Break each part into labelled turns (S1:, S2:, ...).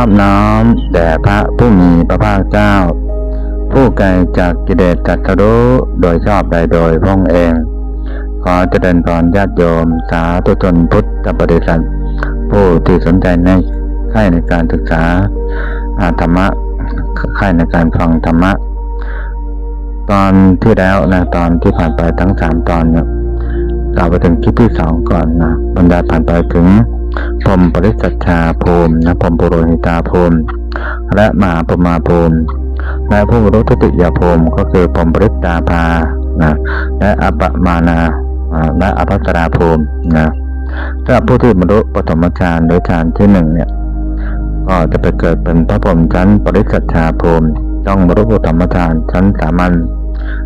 S1: นอบน้อม แด่พระผู้มีพระภาคเจ้า ผู้ไกลจากกิเลสตรัสรู้โดยชอบใดโดยพระองค์เอง ขอเจริญพรญาติโยม สาธุชนพุทธบริษัทผู้ที่สนใจในใข่ในการศึกษาธรรมะใข่ในการฟังธรรมะ ตอนที่แล้วนะตอนที่ผ่านไปทั้งสามตอนเนี่ยกล่าวไปถึงคลิปที่สองก่อนนะบรรดาผ่านไปถึง พรหมปริสัชชาภูมินะพรหมปุโรหิตาภูมิและมหาปมาภูมิและผู้รรลุทุติยภูมิก็คือพรหมปริตตาภานะและอัปมานาและอภัสราภูมินะสำหรับผู้ที่บรรลุปฐมฌานหรือฌานที่หนึ่งเนี่ยก็จะไปเกิดเป็นพระพรหมชั้นปริสัชชาภูมิต้องบรรลุปฐมฌานชั้นสามัญ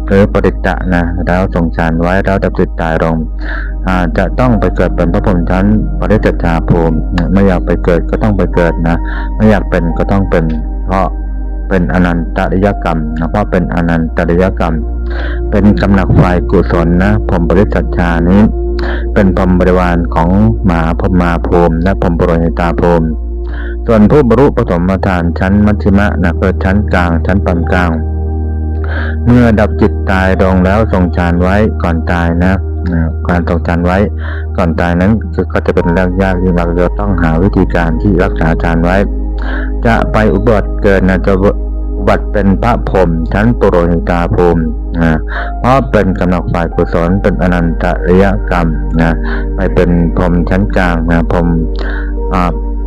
S1: หรือปริตะนะแล้วทรงฌานไว้แล้วดับจิตตายลงอาจะต้องไปเกิดเป็นพระพรหมชั้นปริสัชชาภูมิไม่อยากไปเกิดก็ต้องไปเกิดนะไม่อยากเป็นก็ต้องเป็น เพราะเป็นอนันตริยกรรมนะเพราะเป็นอนันตริยกรรม เป็นกำลังไฟกุศลนะพรหมปริสัชชานี้ เป็นพรมบริวารของหมาพรหมาภูมิและพรมปรหิตาภูมิส่วนผู้บรรลุปฐมฌานชั้นมัชฌิมะนะคือชั้นกลางชั้นปานกลาง เมื่อดับจิตตายลงแล้วทรงฌานไว้ก่อนตายนะการทรงฌานไว้ก่อนตายนั้นก็จะเป็นเรื่องยากที่เราจะต้องหาวิธีการที่รักษาฌานไว้ จะไปอุบัติเกิดนะจะอุบัติเป็นพระพรหมชั้นปุโรหิตาภูมินะเพราะเป็นกำลังฝ่ายกุศลเป็นอนันตริยกรรมนะไปเป็นพรหมชั้นกลางนะพรหม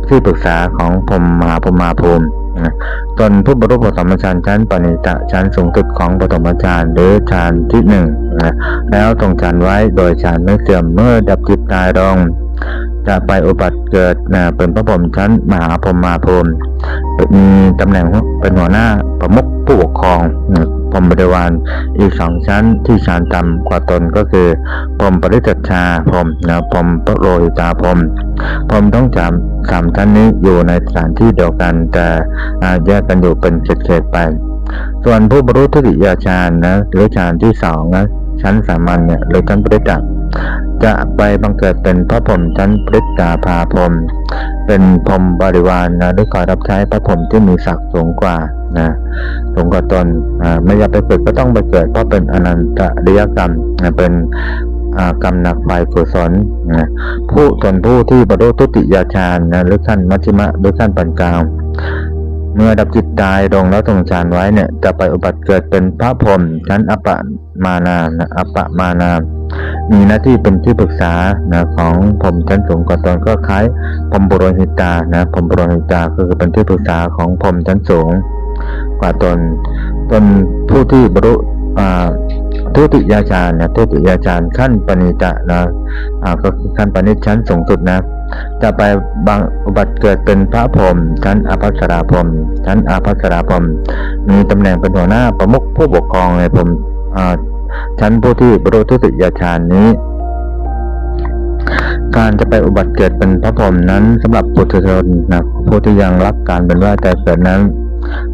S1: ที่ปรึกษาของพรหมมหาพรหมาภูมิ นะตนผู้บรรลุปฐมฌานชั้นปณิตะชั้นสูงสุดของปฐมฌานหรือฌานที่หนึ่งนะแล้วทรงฌานไว้โดยฌานไม่เสื่อมเมื่อดับจิตตายลงจะไปอุบัติเกิดนะเป็นพระพรหมชั้นมหาพรหมาภูมิมีตำแหน่งเป็นหัวหน้าประมุขผู้ปกครองนะ รหมบริวารอีกสองชั้นที่ชานต่ำกว่าตนก็คือพรหมปริจัชชาพรหมนะพรหมปโรหิตาพรหมผมต้องจำสามชั้นนี้อยู่ในสถานที่เดียวกันแต่แยกกันอยู่เป็นเขตๆไปส่วนผู้บรรลุทุติยฌานนะหรือฌานที่สองนะชั้นสามัญเนี่ยหรือชั้นปริตตะ จะไปบังเกิดเป็นพระพรหมชั้นปริตตาภาพรมเป็นพรมบริวารนะหรือคอรับใช้พระพรหมที่มีศักดิ์สูงกว่านะสูงกว่าตนอ่าไม่อยากไปเกิดก็ต้องไปเกิดเพราะเป็นอนันตริยกรรมนะเป็นอ่ากรรมหนักไฟกุศลนะผู้ส่วนผู้ที่บรรลุทุติยฌานนะหรือขั้นมัชฌิมะหรือขั้นปานกลางเมื่อดับจิตตายลงแล้วทรงฌานไว้เนี่ยจะไปอุบัติเกิดเป็นพระพรหมชั้นอปปมานานะอปปมานา มีหน้าที่เป็นที่ปรึกษานะของพรหมชั้นสูงกว่าตนก็คล้ายพรมปุรหิตานะพรมปุรหิตาก็คือเป็นที่ปรึกษาของพรหมชั้นสูงกว่าตนตนผู้ที่บรุทุติยฌานนะทุติยฌานขั้นปณิตะนะก็คือขั้นปณิชั้นสูงสุดนะจะไปบางอุบัติเกิดเป็นพระพรหมชั้นอภัสราพรหมชั้นอภัสราพรหมมีตำแหน่งเป็นหัวหน้าประมุขผู้ปกครองในพรหมอ่า ชั้นผู้ที่บรรลุทุติยฌานนี้ การจะไปอุบัติเกิดเป็นพระพรหมนั้นสำหรับปุถุชนนะผู้ที่ยังรับการเป็นว่าแต่เกิดนั้น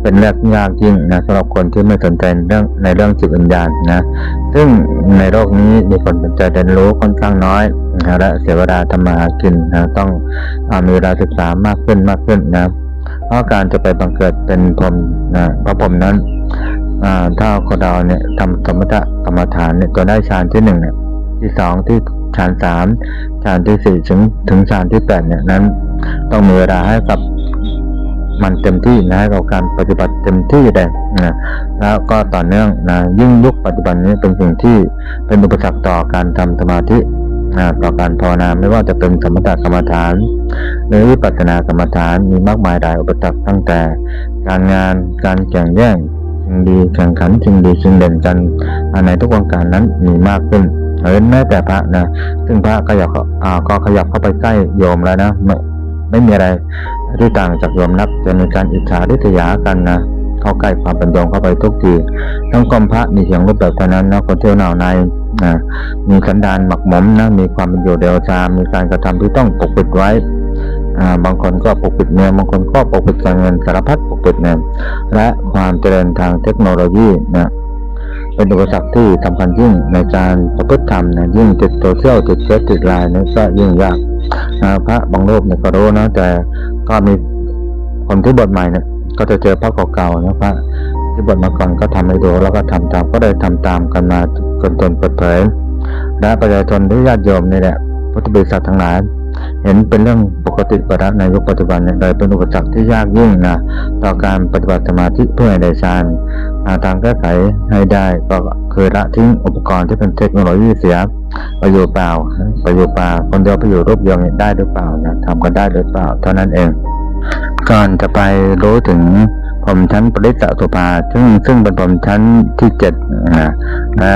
S1: เป็นเรื่องยากยิ่งนะสำหรับคนที่ไม่สนใจเรื่องในเรื่องจิตวิญญาณนะ ซึ่งในโลกนี้มีคนสนใจเรียนรู้ค่อนข้างน้อยนะและเสียเวลาทำมาหากินนะต้องอมีเวลาศึกษามากขึ้นมากขึ้นนะเพราะการจะไปบังเกิดเป็นพรหมนะพระพรหมนั้น ถ้าคนเราเนี่ยทำสมถกรรมฐานเนี่ยก็ได้ฌานที่หนึ่งเนี่ยที่สองที่ฌานสามฌานที่สี่ถึงถึงฌานที่แปดเนี่ยนั้นต้องมีเวลาให้กับมันเต็มที่นะให้กับการปฏิบัติเต็มที่เลยนะแล้วก็ต่อเนื่องนะยิ่งยุคปัจจุบันนี้เป็นสิ่งที่เป็นอุปสรรคต่อการทำสมาธินะต่อการภาวนาไม่ว่าจะเป็นสมถกรรมฐานหรือวิปัสสนากรรมฐานมีมากมายหลายอุปสรรคตั้งแต่ การงานการแข่งแย่ง ดีแข่งขันชิงดีชิงเด่นกันอันในทุกวงการนั้นมีมากขึ้นเออแม้แต่พระนะซึ่งพระขยับเขาอ่าก็ขยับเข้าไปใกล้โยมแล้วนะไม่ไม่มีอะไรที่ต่างจากโยมนักจะมีการอิจฉาริษยากันนะเข้าใกล้ความเป็นโยมเข้าไปทุกทีทั้งกรมพระมีเสียงรูปแบบเท่านั้นนะคนเที่ยวหนาวในนะมีสันดานหมักหมมนะมีความเป็นอยู่เดวซามีการกระทำที่ต้องปกปิดไว้ บางคนก็ปกปิดเงินบางคนก็ปกปิดการเงินสารพัดปกปิดเงินและความเจริญทางเทคโนโลยีนะเป็นอุปสรรคที่สำคัญยิ่งในการประพฤติธรรมนะยิ่งติดโซเชียลติดเฟซติดไลน์นี่ก็ยิ่งยากนะพระบางรูปเนี่ยก็รู้นะแต่ก็มีคคนที่บทใหม่เนี่ยก็จะเจอพระเก่าๆนะพระที่บทมาก่อนก็ทำให้ดูแล้วก็ทำตามก็ได้ทำตามกันมาจนจนเปิดเผยและประชาชนที่ญาติโยมนี่แหละพุทธบริษัททั้งหลาย เห็นเป็นเรื่องปกติประดับในยุคปัจจุบันเนี่ยเลยเป็นอุปสรรคที่ยากยิ่งนะต่อการปฏิบัติสมาธิเพื่อให้ได้ฌานหาทางแก้ไขให้ได้ก็คือละทิ้งอุปกรณ์ที่เป็นเทคโนโลยีเสียไปอยู่เปล่าไปอยู่เปล่า คนเดียวไปอยู่รูปเดียวได้หรือเปล่านะทำกันได้หรือเปล่า เท่านั้นเองก่อนจะไปรู้ถึงพรหมชั้นปริศสุภาซึ่งซึ่งเป็นพรหมชั้นที่เจ็ดนะและ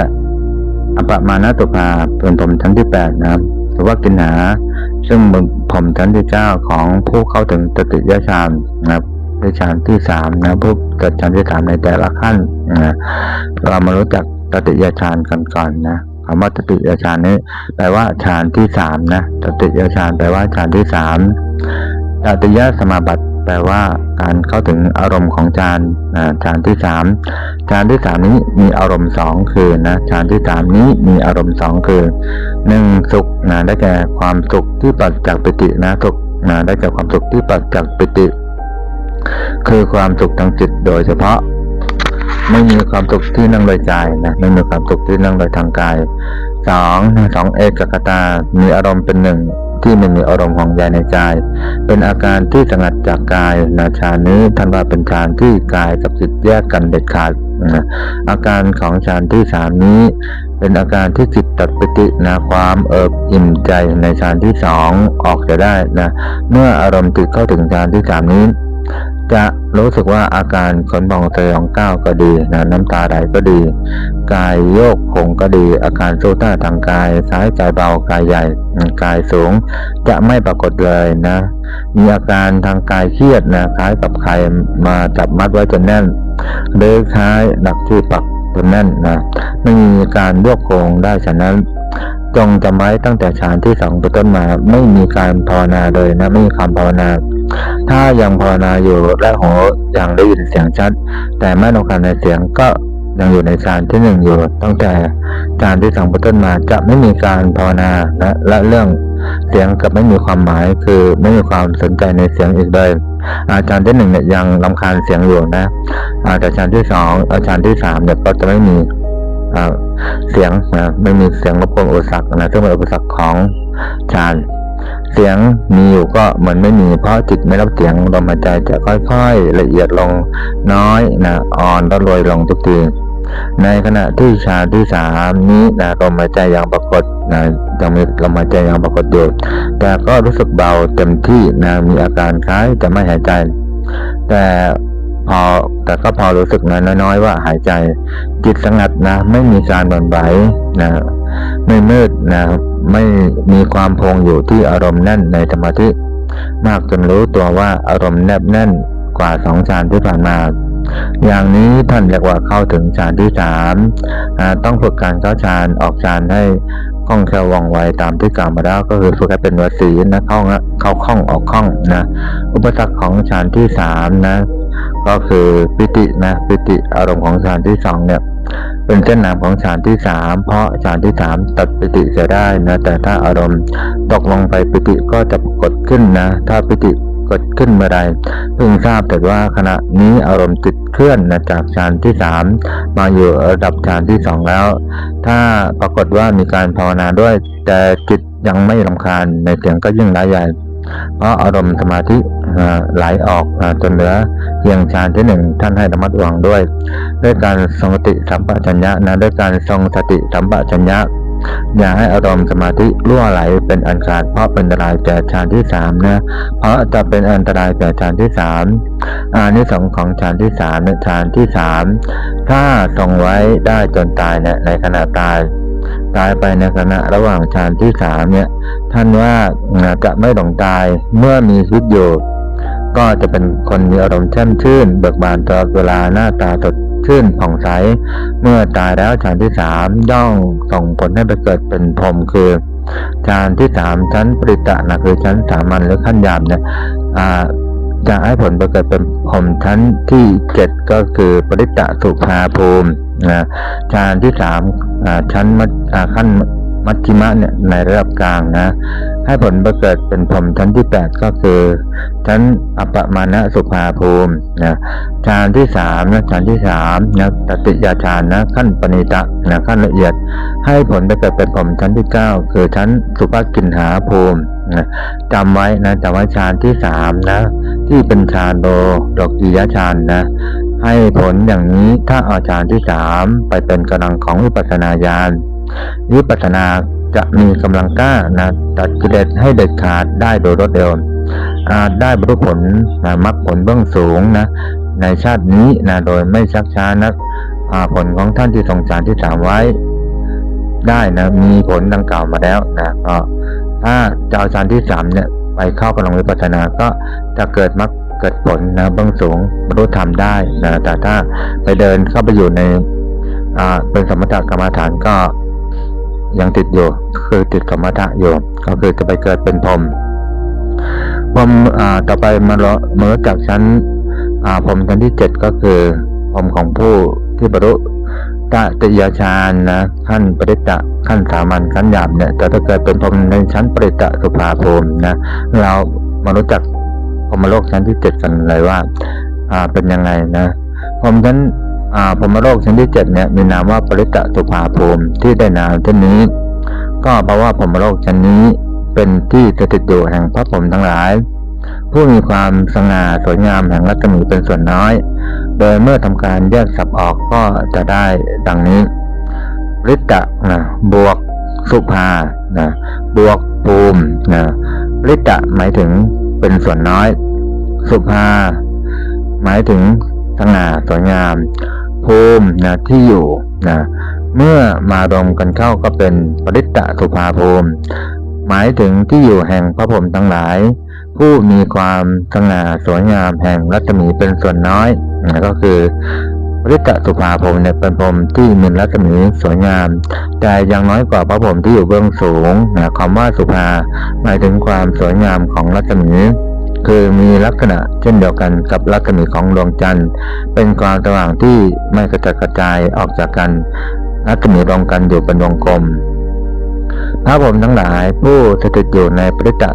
S1: อปมาณตุภาเป็นพรหมชั้นที่แปดนะครับหรือว่ากินหา ซึ่งผมชั้นที่เก้าของผู้เข้าถึงตติยฌานนะครับยฌานที่สามนะผู้เกิดฌานที่สามในแต่ละขั้นนะเรามารู้จักตติยฌานกันก่อนนะคำว่าตติยฌานนี้แปลว่าฌานที่สามนะตติยฌานแปลว่าฌานที่สามตติยสมาบัติ แปลว่าการเข้าถึงอารมณ์ของฌานฌานที่สามฌานที่สามนี้มีอารมณ์สองคือนะฌานที่สามนี้มีอารมณ์สองคือหนึ่งสุขนะได้แก่ความสุขที่ปัจจากปิตินะสุขนะได้แก่ความสุขที่ปัจจากปิติ คือความสุขทางจิตโดยเฉพาะไม่มีความสุขที่นั่งโดยกายนะไม่มีความสุขที่นั่งโดยทางกายสองสองเอกคตา มีอารมณ์เป็นหนึ่ง ที่ไม่มีอารมณ์ของใยในใจเป็นอาการที่สงัดจากกายนาชานี้ท่านว่าเป็นฌานที่กายกับจิตแยกกันเด็ดขาดอาการของฌานที่สามนี้ เป็นอาการที่จิตตัดปิตินะความเอิบอิ่มใจในฌานที่สองออกจะได้นะเมื่ออารมณ์จิตเข้าถึงฌานที่สามนี้ จะรู้สึกว่าอาการขนพองสยองก้าวก็ดีนะน้ำตาไหลก็ดี กายโยกคงก็ดี อาการสู้ต้าทางกายซ้ายกายเบากายใหญ่กายสูง จะไม่ปรากฏเลยนะ มีอาการทางกายเครียดนะคล้ายกับใครมาจับมัดไว้จนแน่นหรือคล้ายดักที่ปักจนแน่นนะไม่มีการโยกโคงได้ฉะนั้นจงจำไว้ตั้งแต่ฌานที่สองเป็นต้นมา ไม่มีการภาวนาเลยนะไม่มีคำภาวนา ถ้ายังภาวนาอยู่และหูยังได้ยินเสียงชัด แต่ไม่ต้องการในเสียงก็ยังอยู่ในฌานที่หนึ่งอยู่ตั้งแต่ฌานที่สองเป็นต้นมาจะไม่มีการภาวนาและและเรื่องเสียงกับไม่มีความหมายคือไม่มีความสนใจในเสียงอีกเลยอาจารย์ที่หนึ่งเนี่ยยังลำคาญเสียงอยู่นะอาแต่ฌานที่สองอาจารย์ที่สามเนี่ยก็จะไม่มีเสียงนะไม่มีเสียงรบกวนอุปสรรคนะซึ่งเป็นอุปสรรคของฌาน เสียงมีอยู่ก็เหมือนไม่มีเพราะจิตไม่รับเสียงลมหายใจจะค่อยๆ ละเอียดลงน้อยนะอ่อนแล้วรวยลงทุกทีในขณะที่ชาที่สามนี้นะลมหายใจยังปรากฏนะยังมีลมหายใจยังปรากฏอยู่แต่ก็รู้สึกเบาเต็มที่นะมีอาการคล้ายจะไม่หายใจ แต่ พอแต่ก็พอรู้สึกน้อยๆว่าหายใจจิตสงัดนะ ไม่มีการบันไหวนะไม่มืดนะไม่มีความพงอยู่ที่อารมณ์แน่นในสมาธิมากจนรู้ตัวว่าอารมณ์แนบแน่นกว่าสองฌานที่ผ่านมา อย่างนี้ท่านเรียกว่าเข้าถึงฌานที่สามต้องฝึกการเข้าฌานออกฌานให้คล่องแคล่วว่องไวตามที่กล่าวมาแล้วก็คือฝึกให้เป็นวสีนะเข้าเข้าคล่องออกคล่องนะ อุปสรรคของฌานที่สามนะ ก็คือปิตินะปิติอารมณ์ของฌานที่สองเนี่ยเป็นเส้นหนามของฌานที่สามเพราะฌานที่สามตัดปิติเสียได้นะแต่ถ้าอารมณ์ตกลงไปปิติก็จะกฏขึ้นนะถ้าปิติกดขึ้นเมื่อใดเพิ่งทราบแต่ว่าขณะนี้อารมณ์จิตเคลื่อนนะจากฌานที่สามมาอยู่ระดับฌานที่สองแล้ว ถ้าปรากฏว่ามีการภาวนาด้วย แต่จิตยังไม่ลำคาญในเสียงก็ยิ่งร้ายใหญ่ เพราะอารมณ์สมาธิไหลออกจนเหลือเพียงฌานที่หนึ่งท่านให้ระมัดระวังด้วย ด้วยการทรงสติสัมปชัญญะนะด้วยการทรงสติสัมปชัญญะอย่าให้อารมณ์สมาธิรั่วไหลเป็นอันขาดเพราะเป็นอันตรายแก่ฌานที่สามนะ เพราะจะเป็นอันตรายแก่ฌานที่สามอานิสงส์ของฌานที่สามในฌานที่สามถ้าทรงไว้ได้จนตายเนี่ยในขณะตาย ตายไปในขณะระหว่างฌานที่สามเนี่ยท่านว่าจะไม่หลงตายเมื่อมีชีวิตอยู่ ก็จะเป็นคนมีอารมณ์แช่มชื่น เบิกบานตลอดเวลาหน้าตาสดชื่นผ่องใส เมื่อตายแล้วฌานที่สามย่อมส่งผลให้ไปเกิดเป็นพรหมคือฌานที่สามชั้นปริตะนะคือชั้นสามัญหรือขั้นยามเนี่ยจะให้ผลไปเกิดเป็นพรหมชั้นที่เจ็ดก็คือปริตะสุภาภูมิ ฌานที่สามชั้นมัดอ่าขั้นมัชชิมะเนี่ยในระดับกลางนะ ให้ผลประเกิดเป็นพรมชั้นที่แปดก็คือ ชั้นอปปมาณสุภาภูมินะฌานที่สามนะฌานที่สามนะตติยาฌานนะขั้นปณิตะนะขั้นละเอียด ให้ผลประเกิดเป็นพรมชั้นที่เก้าคือชั้นสุภกินหาภูมินะจำไว้นะจำไว้ฌานที่สามนะที่เป็นฌานโดดอกกิยฌานนะ ให้ผลอย่างนี้ถ้าอาฌานที่สามไปเป็นกำลังของวิปัสนาญาณวิปัสนาจะมีกำลังกล้านะตัดกิเลสให้เด็ดขาดได้โดยรวดเร็วอาจได้บรรลุผลนะมรรคผลเบื้องสูงนะ ในชาตินี้นะโดยไม่ชักช้านักผลของท่านที่ทรงฌานที่สามไว้ ได้นะมีผลดังกล่าวมาแล้วนะก็ถ้าเจะเอาฌานที่สามเนี่ยไปเข้ากำลังวิปัสสนาก็จะเกิดมรรค เกิดผลนะเบื้องสูงบรรลุธรรมได้นะแต่ถ้าไปเดินเข้าไปอยู่ในเป็นสมถกรรมฐานก็ยังติดอยู่คือติดสมถะอยู่ก็คือจะไปเกิดเป็นพรหมพรหมอ่าต่อไปมาเลาะเมื่อจากชั้นพรหมชั้นที่เจ็ดก็คือพรหมของผู้ที่บรรลุตติยฌานนะขั้นปริตะขั้นสามัญขั้นหยาบเนี่ยจะถ้าเกิดเป็นพรหมในชั้นปริตตะสุภาภูมินะเรามารู้จัก พรมโลกชั้นที่เจ็ดกันเลยว่า อ่าเป็นยังไงนะพรมชั้นอ่าพรมโลกชั้นที่เจ็ดเนี่ยมีนามว่าปริตตะสุภาภูมิที่ได้นามเช่นนี้ ก็เพราะว่าพรมโลกชั้นนี้เป็นที่สถิตอยู่แห่งพระพรหมทั้งหลาย ผู้มีความสง่าสวยงามแห่งรัศมีเป็นส่วนน้อย โดยเมื่อทำการแยกสับออกก็จะได้ดังนี้ริตะนะบวกสุภานะบวกภูมินะริตะหมายถึง เป็นส่วนน้อย สุภา หมายถึงสง่าสวยงาม ภูมินะที่อยู่นะเมื่อมารวมกันเข้าก็เป็นปริตตะสุภาภูมิ หมายถึงที่อยู่แห่งพระพรมทั้งหลาย ผู้มีความสง่าสวยงามแห่งรัศมีเป็นส่วนน้อยนะก็คือ ปริตตะสุภาภูมิเนี่ยเป็นพรมที่มีรัศมีสวยงาม แต่ยังน้อยกว่าพระพรมที่อยู่เบื้องสูงนะคำว่าสุภาหมายถึงความสวยงามของรัศมีคือมีลักษณะเช่นเดียวกันกับรัศมีของดวงจันทร์ เป็นความสว่างที่ไม่กระจัดกระจายออกจากกันรัศมีรวมกันอยู่เป็นวงกลม พระผมทั้งหลายผู้สถิตอยู่ในปริตตะ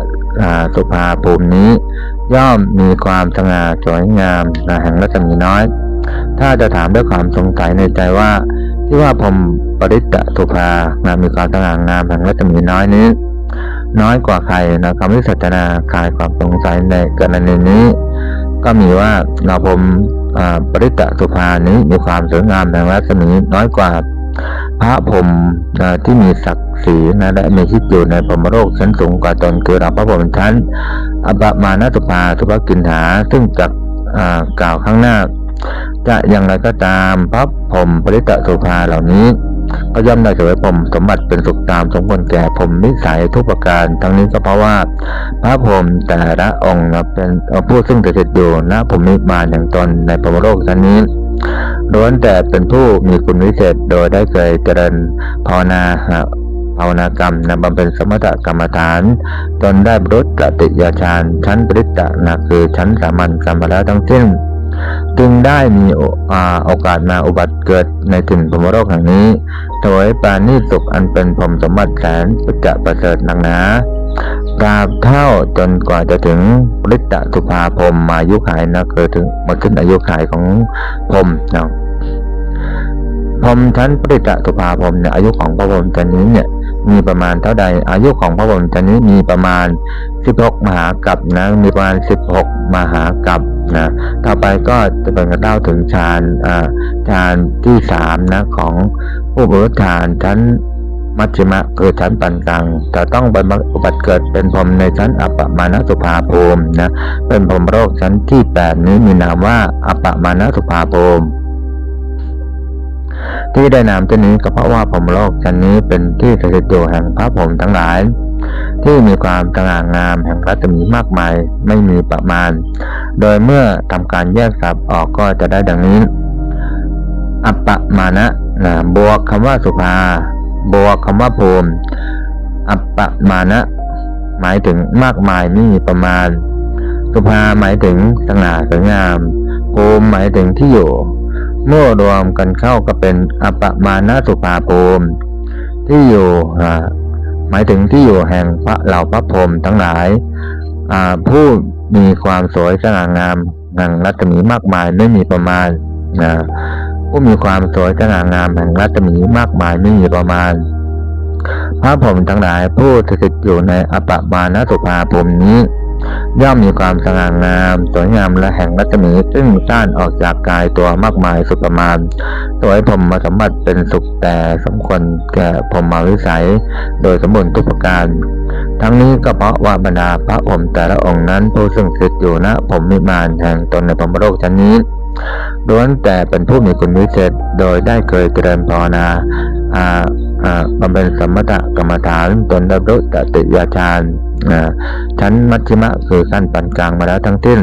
S1: สุภาภูมินี้ ย่อมมีความสง่าสวยงามแห่งรัศมีน้อย ถ้าจะถามด้วยความสงสัยในใจว่า ที่ว่าผมปริตตะสุภานะมีความสง่างามแห่งรัศมีน้อยนี้ น้อยกว่าใครนะคำวิสัชนาคลายความสงสัยในกรณีนี้ ก็มีว่าเราผมปริตตะสุภานี้มีความสวยงามแห่งรัศมีน้อยกว่า พระพรหมที่มีศักดิ์ศรีนะและมีชีวิตอยู่ในพรมโลกชั้นสูงกว่าตนคือเราพระพรมชั้นอปมาณสุภาสุภกินหาซึ่งจะอ่ากล่าวข้างหน้า จะอย่างไรก็ตามพระพรหมปริตตะสุภาเหล่านี้ ก็ย่อมได้เสวยพรหมสมบัติเป็นสุขตามสมควรแก่พรหมนิสัยทุกประการทั้งนี้ก็เพราะว่า พระพรหมแต่ละองค์เป็นผู้ซึ่งสถิตอยู่ณพรหมนิมาอย่างตนในพรมโลกชั้นนี้ล้วนแต่เป็นผู้มีคุณวิเศษโดยได้เคยเจริญภาวนาภาวนากรรมนำบำเพ็ญสมถกรรมฐาน จนได้บรรลุตติยฌานชั้นปริตตะนะคือชั้นสามัญกรรมมาแล้วทั้งสิ้น จึงได้มีโอกาสมาอุบัติเกิดในถิ่นพรหมโลกแห่งนี้ถวยปานิสุขอันเป็นพรหมสมบัติแสนประจะประเสริฐนักหนาตราบเท่าจนกว่าจะถึงปริตตสุภาพรหมมายุขายนะคือถึงมาขึ้นอายุขายของพรหมนะพรหมชั้นปริตตสุภาพรหมเนี่ยอายุของพระพรหมชั้นนี้เนี่ย มีประมาณเท่าใด อายุของพระพรมชนนี้มีประมาณ 16 มหากัปนะมีประมาณ 16 มหากัปนะต่อไปก็จะเป็นกระเต้าถึงฌานอ่าฌานที่สามนะของผู้บริฌานชั้นมัชฌิมะคือชั้นปานกลางจะต้องบรรอุบัติเกิดเป็นพรหมในชั้นอัปปมาณสุภาภูมินะเป็นพรหมโลกชั้นที่แปดนี้มีนามว่าอัปปมาณสุภาภูมิ ที่ได้นามตัวนี้ก็เพราะว่าพรหมโลกชั้นนี้เป็นที่สถิตอยู่แห่งพระพรมทั้งหลาย ที่มีความสง่างามแห่งรัศมีมากมาย ไม่มีประมาณ โดยเมื่อทำการแยกสับออกก็จะได้ดังนี้ อัปปมาณะนะบวกคำว่าสุภา บวกคำว่าภูมิ อัปปมาณะหมายถึงมากมายไม่มีประมาณ สุภาหมายถึงสง่าสวยงามภูมิหมายถึงที่อยู่ เมื่อรวมกันเข้าก็เป็นอัปมาณสุภาภูมิ ที่อยู่หมายถึงที่อยู่แห่งพระเหล่าพระพรหมทั้งหลายผู้มีความสวยสง่างามแห่งรัศมีมากมายไม่มีประมาณผู้มีความสวยสง่างามแห่งรัศมีมากมายไม่มีประมาณ พระผมทั้งหลายผู้สถิตอยู่ในอปปมาณสุภาภูมินี้ ย่อมมีความสง่างามสวยงามและแห่งรัศมีซึ่งสร้างออกจากกายตัวมากมายสุดประมาณสวยผมมาสมบัติเป็นสุขแต่สมควรแก่ผมมาวิสัย โดยสมบูรณ์ทุกประการ ทั้งนี้ก็เพราะว่าบรรดาพระผมแต่ละองค์นั้นผู้ซึ่งสถิตอยู่ณผมมิมานแห่งตนในพรมโลกชั้นนี้ล้วนแต่เป็นผู้มีคุณวิเศษโดยได้เคยเจริญภาวนาบำเพ็ญสมถกรรมฐานตนได้บรุตติยาฌาน ชั้นมัชฌิมะคือขั้นปานกลางมาแล้วทั้งสิ้น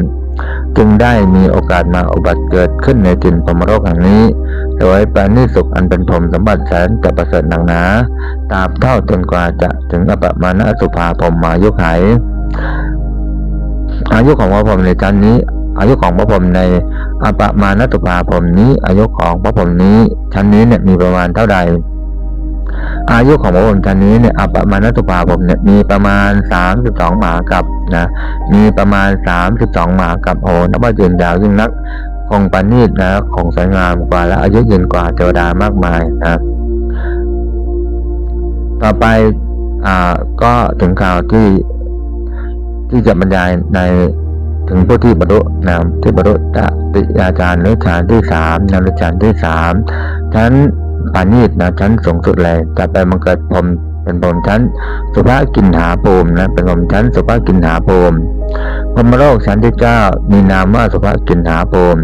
S1: จึงได้มีโอกาสมาอุบัติเกิดขึ้นในจินพรมโลกแห่งนี้ โดยปานิสุขอันเป็นพรมสมบัติแสนจะประเสริฐหนักหนาตราบเท่าจนกว่าจะถึงอปมาณสุภาพรมมายุขัยอายุของพระพรหมในชั้นนี้ อายุของพระพรหมในอปมาณสุภาพรมนี้ อายุของพระพรหมนี้ ชั้นนี้เนี่ยมีประมาณเท่าใด อายุของพระพรหมชั้นนี้เนี่ยอปมาณสุภาพรหมเนี่ยมีประมาณสามสิบสองหมากับนะมีประมาณสามสิบสองหมากับโอ้นับว่ายืนยาวยิ่งนักคงปานีตนะคงสวยงามกว่าและอายุยืนกว่าเทวดามากมายนะต่อไปอ่าก็ถึงข่าวที่ที่จะบรรยายในถึงผู้ที่บรรลุนามที่บรรลุตติยาจารย์หรือฌานที่สามนามหรือฌานที่สามชั้น ปานีตนะชั้นสูงสุดเลยจะไปมังเกิดพรมเป็นพรมชั้น สุภากินหาภูมินะเป็นพรมชั้น สุภากินหาภูมิพรมโลกชั้นที่เก้ามีนามว่าสุภากินหาภูมิ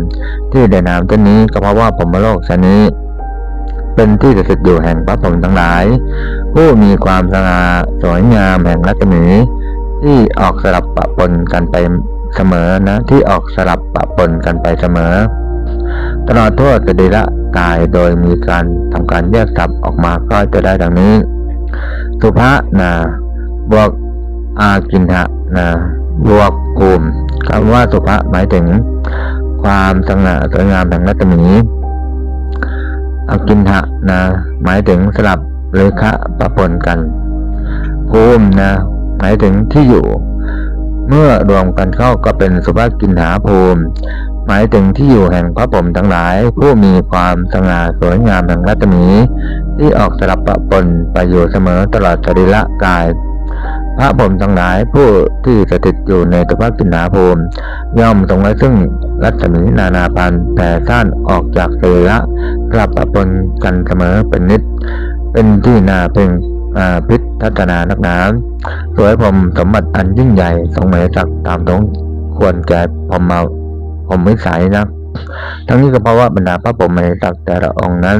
S1: ที่ได้นามต้นนี้ก็เพราะว่าพรมโลกชั้นนี้ เป็นที่สถิตอยู่แห่งพระพรหมทั้งหลาย ผู้มีความสง่าสวยงามแห่งรัศมีที่ออกสลับปะปนกันไปเสมอนะ ที่ออกสลับปะปนกันไปเสมอ ตลอดทั่วสรีระกายโดยมีการทำการแยกสับออกมาก็จะได้ดังนี้ สุภานะบวกอากินหะนะบวกภูมิคำว่าสุภาหมายถึง ความสง่าสวยงามแห่งรัศมีอากินหะนะหมายถึงสลับหรือคะปะปนกันภูมินะหมายถึงที่อยู่ เมื่อรวมกันเข้าก็เป็นสุภกินหาภูมิ หมายถึงที่อยู่แห่งพระผมทั้งหลาย ผู้มีความสง่าสวยงามแห่งรัศมี ที่ออกสลับปะปนไปอยู่เสมอตลอดสรีระกาย พระผมทั้งหลายผู้ที่สถิตอยู่ในสุภากินหาภูมิ ย่อมทรงไว้ซึ่งรัศมีนานาพันธ์แต่สั้นออกจากสรีระกลับปะปนกันเสมอเป็นนิด เป็นที่นาพึงพิทัศนานักหนาสวยผมสมบัติอันยิ่งใหญ่ทรงเหมยศักตามตรงควรแก่ผมเมา ผมวิสัยนะ ทั้งนี้ก็เพราะว่าบรรดาพระผมเหมยศักแต่ละองค์นั้น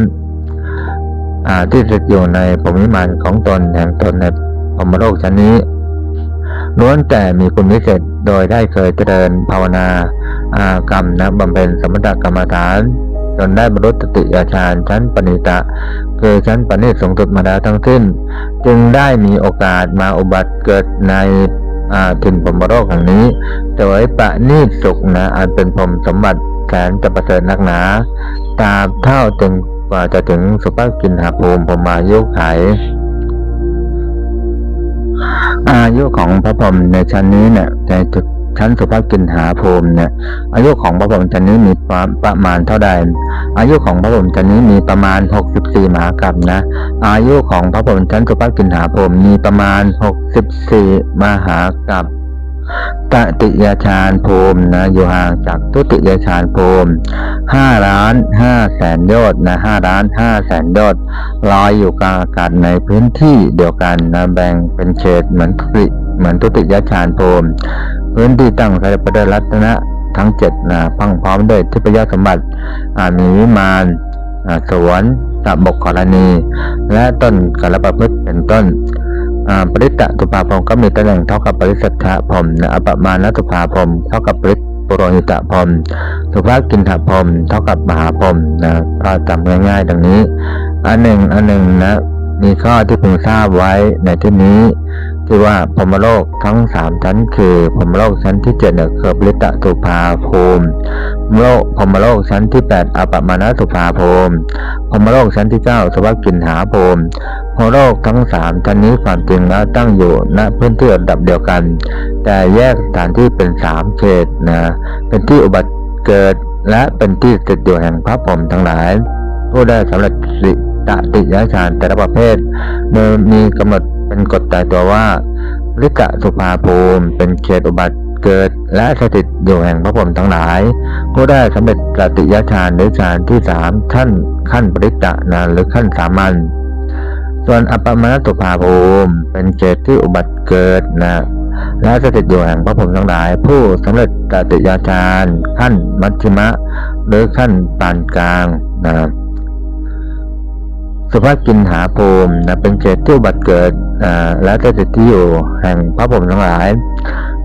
S1: ที่สถิตอยู่ในผมวิมานของตนแห่งตนในพรหมโลกชั้นนี้ล้วนแต่มีคุณวิเศษโดยได้เคยเจริญภาวนาอากรรมนะบำเพ็ญสมถกรรมฐาน จนได้บรรลุตติยฌานชั้นปณิตะคือชั้นปณิสูงสุดมาแล้วทั้งสิ้น จึงได้มีโอกาสมาอุบัติเกิดใน อาถิ่นพรมโลกแห่งนี้โดยปณิตสุขนะอันเป็นพรมสมบัติแสนจะประเสริฐนักหนาตราบเท่าจนกว่าจะถึงสุภกินหาภูมิพรมายุขายอายุของพระพรหมในชั้นนี้เนี่ยในจุด ชั้นสุภกินหาภูมิเนี่ยอายุของพระพรหมชั้นนี้มีประประมาณเท่าใด อายุของพระพรหมชั้นนี้มีประมาณ 64มหากรัมนะอายุของพระพรหมชั้นสุภกินหาภูมิมีประมาณ 64 มหากรัมตติยฌานภูมินะอยู่ห่างจากทุติยฌานภูมิห้าล้านห้าแสนยชน์นะห้าล้านห้าแสนยชน์ลอยอยู่กลางอากาศในพื้นที่เดียวกันนะแบ่งเป็นเขตเหมือนทุเหมือนทุติยฌานภูมิ พื้นที่ตั้งใส่ประดรัตนะทั้งเจ็ดนะพังพร้อมด้วยทิพยสมบัติมีวิมานสวนตะบกกรณี และต้นกระประพฤกษ์เป็นต้นปริตตะตุภาพรมก็มีตำแหน่งเท่ากับปริสัทธะพรมนะอปมาณตุภาพรมเท่ากับปริปุโรหิตะพรมสุภากินทพรมเท่ากับมหาพรมนะก็จำง่ายๆดังนี้ อันหนึ่งอันหนึ่งนะมีข้อที่พึงทราบไว้ในที่นี้ ที่ว่าพรมโลกทั้งสามชั้น คือพรมโลกชั้นที่เจ็ดเนี่ยคือปริตตะตุภาภูมิโลกพรมโลกชั้นที่แปดอปมาณตุภาภูมิพรมโลกชั้นที่เก้าสวัสกินหาภูมิพโลกทั้งสามชั้นนี้ความจริงแล้วตั้งอยู่ณพื้นที่ระดับเดียวกัน แต่แยกสถานที่เป็นสามเขตนะเป็นที่อุบัติเกิดและเป็นที่สถิตอยู่แห่งพระพรหมทั้งหลายผู้ได้สำเร็จสิตติยฌานแต่ละประเภทโดยมีกำหนด เป็นกฎตายตัวว่าลิกะสุภาภูมิ เป็นเขตอุบัติเกิดและสถิตอยู่แห่งพระพรหมทั้งหลาย ผู้ได้สำเร็จตติยฌานหรือฌานที่สามขั้นขั้นปริตะนะหรือขั้นสามัญส่วนอัปปมณตุภาภูมิ เป็นเขตที่อุบัติเกิดนะและสถิตอยู่แห่งพระพรหมทั้งหลาย ผู้สำเร็จตติยาจารขั้นมัชฌิมะ หรือขั้นปานกลางนะ สุภกินหาภูมินะเป็นเขตที่อุบัติเกิดและสถิตที่อยู่แห่งพระพรมทั้งหลาย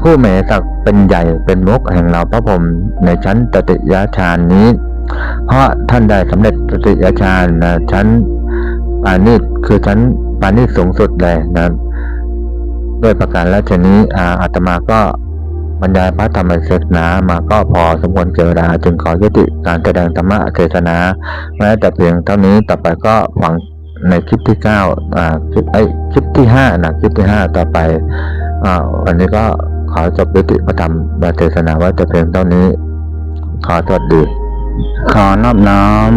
S1: ผู้เมศักดิ์เป็นใหญ่เป็นมุกแห่งเราพระพรมในชั้นตติยฌานนี้ เพราะท่านได้สำเร็จตติยฌานนะชั้นปานิชคือชั้นปานิชสูงสุดเลยนะด้วยประการและชนี้อาตมาก็ บรรยายพระธรรมเทศนามาก็พอสมควรเกินเวลาจึงขอยุติการแสดงธรรมะเทศนาแม้แต่เพียงเท่านี้ต่อไปก็หวังในคลิปที่เก้าอ่าคลิปไอคลิปที่ห้านะคลิปที่ห้าต่อไปอ่าวันนี้ก็ขอจบยุติพระธรรมเทศนาไว้แต่เพียงเท่านี้ ขอสวัสดี ขอนอบน้อม